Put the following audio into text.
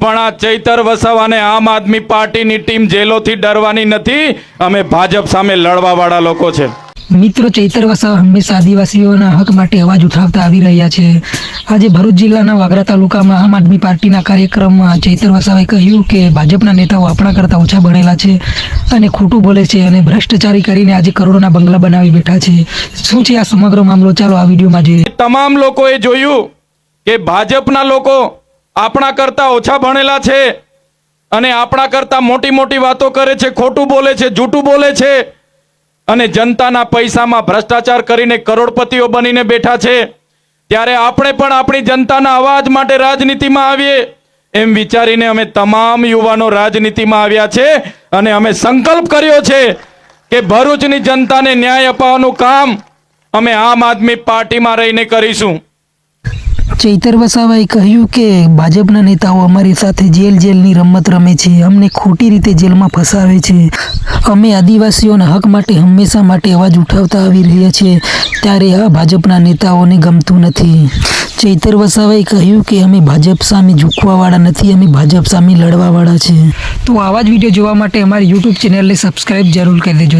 પણ આ ચૈતર વસાવાને આમ આદમી પાર્ટીની ટીમ જેલોથી ડરવાની નથી. અમે ભાજપ સામે લડવાવાળા લોકો છે. મિત્રો ચૈતર વસાવ હંમેશા આદિવાસીઓના હક માટે અવાજ ઉઠાવતા આવી રહ્યા છે. આજે ભરૂચ જિલ્લાના વાગરા તાલુકામાં આમ આદમી પાર્ટીના કાર્યક્રમમાં ચૈતર વસાવે કહ્યું કે ભાજપના નેતાઓ આપણા કરતાં ઓછા ભણેલા છે અને ખોટું બોલે છે અને ભ્રષ્ટાચારી કરીને આજે કરોડોના બંગલા બનાવી બેઠા છે. શું છે આ સમગ્ર મામલો? ચાલો આ વિડીયોમાં જોઈએ. તમામ લોકોએ જોયું કે ભાજપના લોકો આપણા કરતા ઓછા ભણેલા છે અને આપણા કરતા મોટી મોટી વાતો કરે છે, ખોટું બોલે છે, જૂઠું બોલે છે અને જનતાના પૈસામાં ભ્રષ્ટાચાર કરીને કરોડપતિઓ બનીને બેઠા છે. ત્યારે આપણે પણ આપણી જનતાના અવાજ માટે રાજનીતિમાં આવીએ એમ વિચારીને અમે તમામ યુવાનો રાજનીતિમાં આવ્યા છે અને અમે સંકલ્પ કર્યો છે કે ભરૂચની જનતાને ન્યાય અપાવવાનું કામ અમે આમ આદમી પાર્ટીમાં રહીને કરીશું. ચૈતર વસાવાએ કહ્યું કે ભાજપના નેતાઓ અમારી સાથે જેલ જેલની રમત રમે છે. અમને ખોટી રીતે જેલમાં ફસાવે છે. અમે આદિવાસીઓના હક માટે હંમેશા માટે અવાજ ઉઠાવતા આવી રહ્યા છીએ. ત્યારે આ ભાજપના નેતાઓને ગમતું નથી. ચૈતર વસાવાએ કહ્યું કે અમે ભાજપ સામે ઝૂકવાવાળા નથી, અમે ભાજપ સામે લડવાવાળા છે તો આવા જ વીડિયો જોવા માટે અમારી યુટ્યુબ ચેનલને સબસ્ક્રાઈબ જરૂર કરી દેજો.